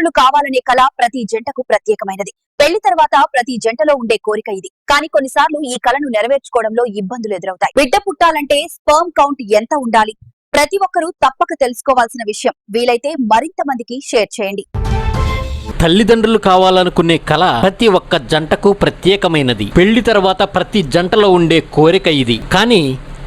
తల్లిదండ్రులు కావాలనే కళ ప్రతి జంటకు ప్రత్యేకమైనది. పెళ్ళి తర్వాత ప్రతి జంటలో ఉండే కోరిక ఇది. కానీ కొన్నిసార్లు ఈ కళను నెరవేర్చుకోవడంలో ఇబ్బందులు ఎదురవుతాయి. బిడ్డ పుట్టాలంటే స్పర్మ్ కౌంట్ ఎంత ఉండాలి? ప్రతి ఒక్కరూ తప్పక తెలుసుకోవాల్సిన విషయం. వీలైతే మరింత మందికి షేర్ చేయండి. తల్లిదండ్రులు కావాలనుకునే కళ ప్రతి ఒక్క జంటకు ప్రత్యేకమైనది. పెళ్ళి తర్వాత ప్రతి జంటలో ఉండే కోరిక ఇది. కానీ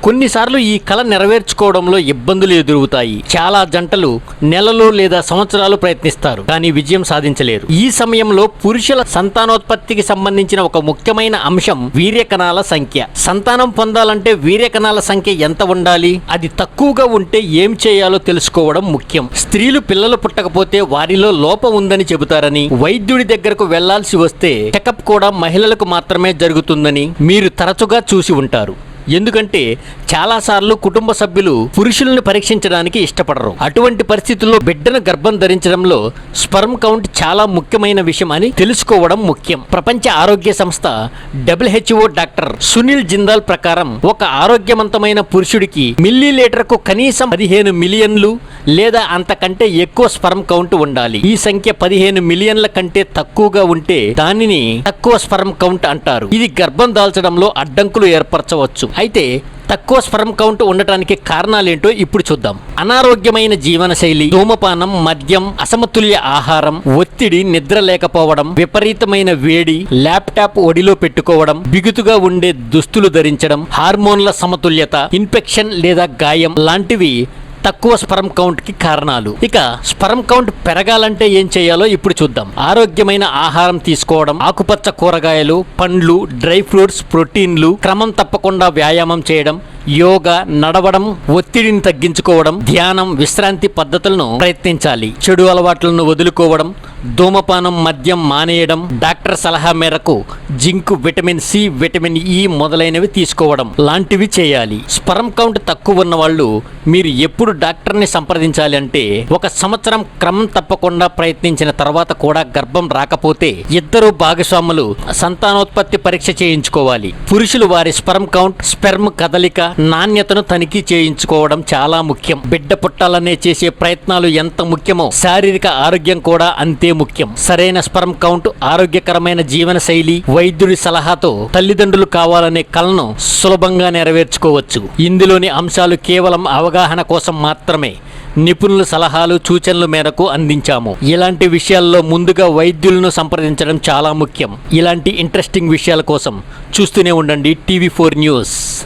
కొన్నిసార్లు ఈ కళ నెరవేర్చుకోవడంలో ఇబ్బందులు ఎదురవుతాయి. చాలా జంటలు నెలలు లేదా సంవత్సరాలు ప్రయత్నిస్తారు కానీ విజయం సాధించలేరు. ఈ సమయంలో పురుషుల సంతానోత్పత్తికి సంబంధించిన ఒక ముఖ్యమైన అంశం వీర్యకణాల సంఖ్య. సంతానం పొందాలంటే వీర్యకణాల సంఖ్య ఎంత ఉండాలి? అది తక్కువగా ఉంటే ఏం చేయాలో తెలుసుకోవడం ముఖ్యం. స్త్రీలు పిల్లలు పుట్టకపోతే వారిలో లోపం ఉందని చెబుతారని వైద్యుడి దగ్గరకు వెళ్ళాల్సి వస్తే చెకప్ కూడా మహిళలకు మాత్రమే జరుగుతుందని మీరు తరచుగా చూసి ఉంటారు. ఎందుకంటే చాలాసార్లు కుటుంబ సభ్యులు పురుషులను పరీక్షించడానికి ఇష్టపడరు. అటువంటి పరిస్థితుల్లో బిడ్డను గర్భం ధరించడంలో స్పర్మ్ కౌంట్ చాలా ముఖ్యమైన విషయం అని తెలుసుకోవడం ముఖ్యం. ప్రపంచ ఆరోగ్య సంస్థ డబ్ల్యూహెచ్ఓ డాక్టర్ సునీల్ జిందాల్ ప్రకారం ఒక ఆరోగ్యవంతమైన పురుషుడికి మిల్లీ లీటర్కు కనీసం పదిహేను మిలియన్లు లేదా అంతకంటే ఎక్కువ స్పర్మ్ కౌంట్ ఉండాలి. ఈ సంఖ్య పదిహేను మిలియన్ల కంటే తక్కువగా ఉంటే దానిని తక్కువ స్పర్మ్ కౌంట్ అంటారు. ఇది గర్భం దాల్చడంలో అడ్డంకులు ఏర్పరచవచ్చు. అయితే తక్కువ స్పర్మ్ కౌంట్ ఉండటానికి కారణాలేంటో ఇప్పుడు చూద్దాం. అనారోగ్యమైన జీవనశైలి ధూమపానం మద్యం అసమతుల్య ఆహారం ఒత్తిడి నిద్ర లేకపోవడం విపరీతమైన వేడి ల్యాప్టాప్ ఒడిలో పెట్టుకోవడం బిగుతుగా ఉండే దుస్తులు ధరించడం హార్మోన్ల సమతుల్యత ఇన్ఫెక్షన్ లేదా గాయం లాంటివి తక్కువ స్పరం కౌంట్కి కారణాలు. ఇక స్పరం కౌంట్ పెరగాలంటే ఏం చేయాలో ఇప్పుడు చూద్దాం. ఆరోగ్యమైన ఆహారం తీసుకోవడం ఆకుపచ్చ కూరగాయలు పండ్లు డ్రై ఫ్రూట్స్ ప్రోటీన్లు క్రమం తప్పకుండా వ్యాయామం చేయడం యోగా నడవడం ఒత్తిడిని తగ్గించుకోవడం ధ్యానం విశ్రాంతి పద్ధతులను ప్రయత్నించాలి. చెడు అలవాట్లను వదులుకోవడం ధూమపానం మద్యం మానేయడం డాక్టర్ సలహా మేరకు zinc vitamin C vitamin E మొదలైనవి తీసుకోవడం లాంటివి చేయాలి. స్పర్మ్ కౌంట్ తక్కువ ఉన్న వాళ్ళు మీరు ఎప్పుడు డాక్టర్ని సంప్రదించాలి అంటే ఒక సంవత్సరం క్రమం తప్పకుండా ప్రయత్నించిన తర్వాత కూడా గర్భం రాకపోతే ఇద్దరు భాగస్వాములు సంతానోత్పత్తి పరీక్ష చేయించుకోవాలి. పురుషులు వారి స్పర్మ్ కౌంట్ స్పెర్మ్ కదలిక నాణ్యతను తనిఖీ చేయించుకోవడం చాలా ముఖ్యం. బిడ్డ పుట్టాలనే చేసే ప్రయత్నాలు ఎంత ముఖ్యమో శారీరక ఆరోగ్యం కూడా అంతే ముఖ్యం. సరైన స్పర్మ్ కౌంట్ ఆరోగ్యకరమైన జీవన శైలి వైద్యుడి సలహాతో తల్లిదండ్రులు కావాలనే కలను సులభంగా నెరవేర్చుకోవచ్చు. ఇందులోని అంశాలు కేవలం అవగాహన కోసం మాత్రమే. నిపుణుల సలహాలు సూచనల మేరకు అందించాము. ఇలాంటి విషయాల్లో ముందుగా వైద్యులను సంప్రదించడం చాలా ముఖ్యం. ఇలాంటి ఇంట్రెస్టింగ్ విషయాల కోసం చూస్తూనే ఉండండి టీవీ ఫోర్ న్యూస్.